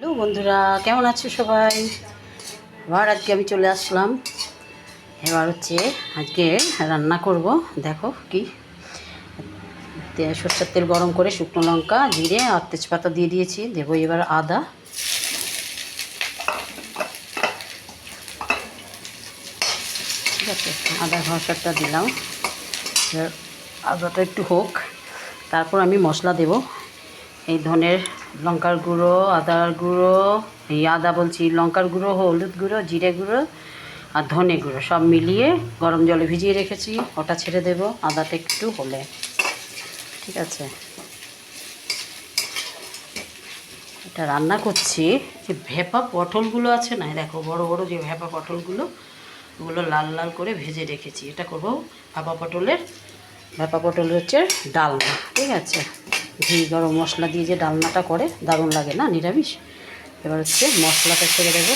Hello বন্ধুরা, কেমন আছো সবাই? এবার আজকে আমি চলে আসলাম। এবার হচ্ছে আজকে রান্না করব। দেখো কি? সর্ষের তেল গরম করে শুকনো লঙ্কা, জিরে আর তেজপাতা দিয়ে দিয়েছি। দেবো এবার আদা। ঠিক আছে, আদা ঘষাটা দিলাম। এবার আদাটা একটু হোক। তারপর আমি মশলা দেব। এই ধনের লঙ্কার গুঁড়ো, আদার গুঁড়ো, এই আদা বলছি, লঙ্কার গুঁড়ো, হলুদ গুঁড়ো, জিরে গুঁড়ো আর ধনে গুঁড়ো সব মিলিয়ে গরম জলে ভিজিয়ে রেখেছি। ওটা ছেড়ে দেব, আদাটা একটু হলে। ঠিক আছে? এটা রান্না করছি। যে ভেপা পটলগুলো আছে না দেখো বড় বড় যে ভেপা পটলগুলো, ওগুলো লাল লাল করে ভেজে রেখেছি। এটা করব ভাপা পটলের, ভাপা পটল হচ্ছে ডালনা ঠিক আছে? ঘি, গরম মশলা দিয়ে যে ডালনাটা করে, দারুণ লাগে না, নিরামিষ? এবার হচ্ছে মশলাটা ছেড়ে দেবো।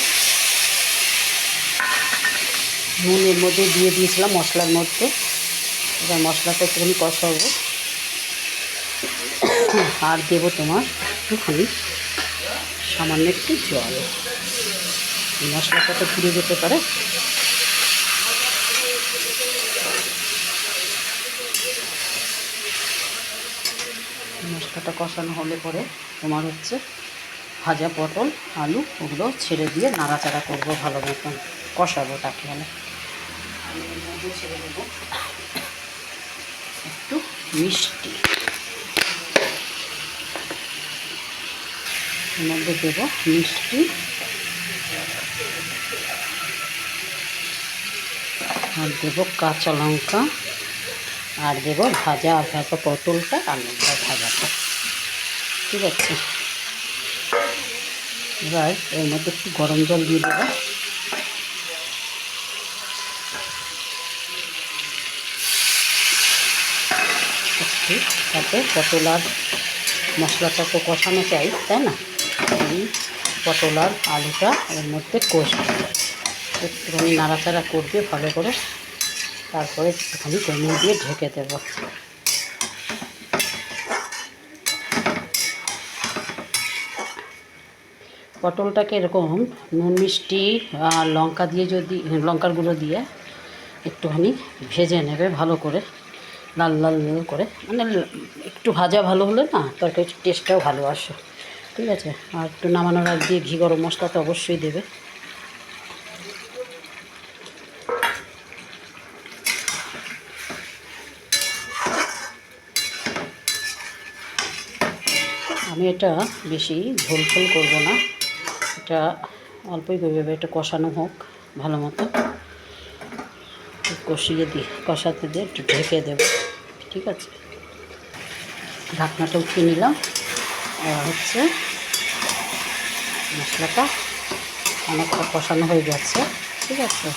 নুনের মধ্যে দিয়ে দিয়েছিলাম মশলার মধ্যে। এবার মশলাটা একটুখানি কষাবো। আর দেবো তোমার একটুখানি সামান্য একটু জল। মশলাটা তো পুড়ে যেতে পারে। মশলাটা কষানো হলে পরে তোমার হচ্ছে ভাজা পটল, আলু ওগুলো ছেড়ে দিয়ে নাড়াচাড়া করব ভালো মতন। কষাবো তাকে দেবো একটু মিষ্টি। মধ্যে দেবো মিষ্টি। আর দেবো কাঁচা লঙ্কা। আর দেবো ভাজা ভাজা পটলটা আলুটা ভাজাটা। ঠিক আছে? এবার এর মধ্যে একটু গরম জল দিয়ে দেবো। তাতে পটল আর মশলাটা তো কষানো চাই তাই না? এই পটল আর আলুটা এর মধ্যে কষবে। একটুখানি নাড়াচাড়া করবে ভালো করে তারপরে একটুখানি জমিয়ে দিয়ে ঢেকে দেবো। পটলটাকে এরকম নুন, মিষ্টি লঙ্কা দিয়ে যদি, লঙ্কার গুঁড়ো দিয়ে একটুখানি ভেজে নেবে ভালো করে, লাল লাল লাল করে। মানে একটু ভাজা ভালো হলে না তরকারির টেস্টটাও ভালো আসে। ঠিক আছে? আর একটু নামানোর আগ দিয়ে ঘি, গরম মশলা তো অবশ্যই দেবে। আমি এটা বেশি ঝোল ঝোল করব না। এটা অল্পই করবে এটা কষানো হোক ভালো মতো। কষিয়ে দিই কষাতে দিয়ে একটু ঢেকে দেবো, ঠিক আছে? ঢাকনাটা উঠিয়ে নিলাম। এবার হচ্ছে মশলাটা অনেকটা কষানো হয়ে গেছে, ঠিক আছে?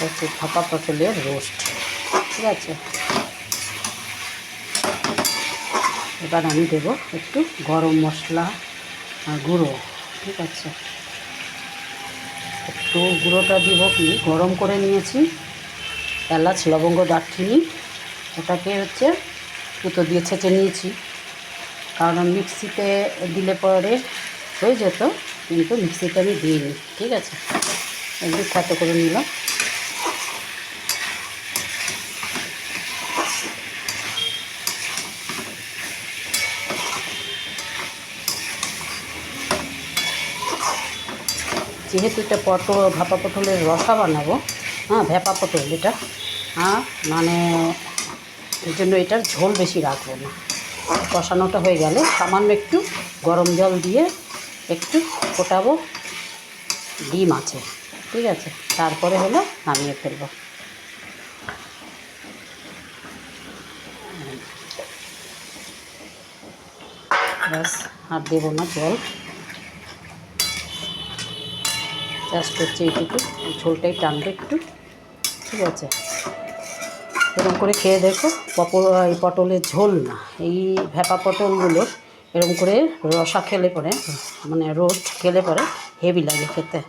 হচ্ছে ভাপা পটলের রোস্ট, ঠিক আছে? এবার আমি দেবো একটু গরম মশলা আর গুঁড়ো, ঠিক আছে? একটু গুঁড়োটা দিব কি? গরম করে নিয়েছি এলাচ, লবঙ্গ, দারচিনি। ওটাকে হচ্ছে সুতো দিয়ে ছেঁচে নিয়েছি। কারণ মিক্সিতে দিলে পরে হয়ে যেত, কিন্তু মিক্সিতে আমি দিইনি, ঠিক আছে? একটু খাতো করে নিলাম। যেহেতু এটা পটল, ভাপা পটলের রসা বানাবো হ্যাঁ ভেপা পটল এটা হ্যাঁ মানে এই জন্য এটার ঝোল বেশি রাখব না। কষানোটা হয়ে গেলে সামান্য একটু গরম জল দিয়ে একটু ফোটাবো ডিম আছে, ঠিক আছে? তারপরে হলো নামিয়ে ফেলব। ব্যাস, আর দেবো না জল। জাস্ট হচ্ছে এইটুকু ঝোলটাই টানবে একটু, ঠিক আছে? এরকম করে খেয়ে দেখো পটল এই পটলের ঝোল না, এই ভেপা পটলগুলো এরকম করে রসা খেলে পরে মানে রোস্ট খেলে পরে হেভি লাগে খেতে।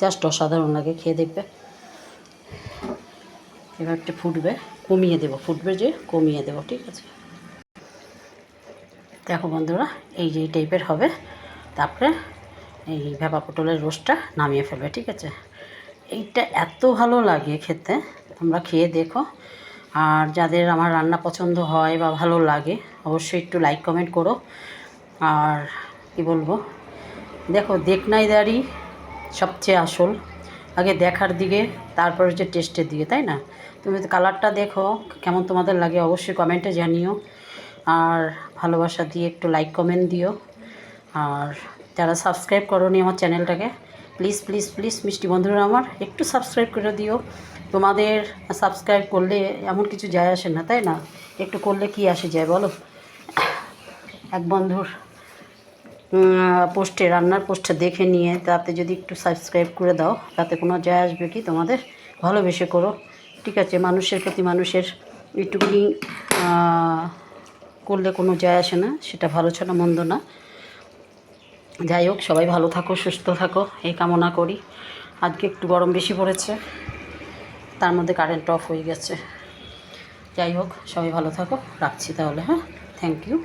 জাস্ট অসাধারণ লাগে খেয়ে দেখবে। এবার একটা ফুটবে, কমিয়ে দেবো, ফুটবে যে কমিয়ে দেবো, ঠিক আছে? দেখো বন্ধুরা, এই যে টাইপের হবে। তারপরে এই ভেপা পটলের রোস্টটা নামিয়ে ফেলবে, ঠিক আছে? এইটা এত ভালো লাগে খেতে, তোমরা খেয়ে দেখো। আর যাদের আমার রান্না পছন্দ হয় বা ভালো লাগে, অবশ্যই একটু লাইক কমেন্ট করো। আর কি বলব? দেখো দেখনাই দাঁড়ি সবচেয়ে আসল। আগে দেখার দিকে, তারপর হচ্ছে টেস্টের দিকে, তাই না? তুমি কালারটা দেখো, কেমন তোমাদের লাগে অবশ্যই কমেন্টে জানিও। আর ভালোবাসা দিয়ে একটু লাইক কমেন্ট দিও। আর যারা সাবস্ক্রাইব করোনি আমার চ্যানেলটাকে প্লিজ প্লিজ প্লিজ মিষ্টি বন্ধুরা আমার, একটু সাবস্ক্রাইব করে দিও। তোমাদের সাবস্ক্রাইব করলে এমন কিছু যায় আসে না, তাই না? একটু করলে কি আসে যায় বলো? এক বন্ধুর পোস্টে রান্নার পোস্টে দেখে নিয়ে তাতে যদি একটু সাবস্ক্রাইব করে দাও, তাতে কোনো যায় আসবে কি? তোমাদের ভালোবেসে করো। ঠিক আছে, মানুষের প্রতি মানুষের একটুখানি করলে কোনো যায় আসে না, সেটা ভালো ছাড়া মন্দ না। যাই হোক, সবাই ভালো থাকো, সুস্থ থাকো, এই কামনা করি। আজকে একটু গরম বেশি পড়েছে, তার মধ্যে কারেন্ট অফ হয়ে গেছে। যাই হোক, সবাই ভালো থাকো, রাখছি তাহলে হ্যাঁ? Thank you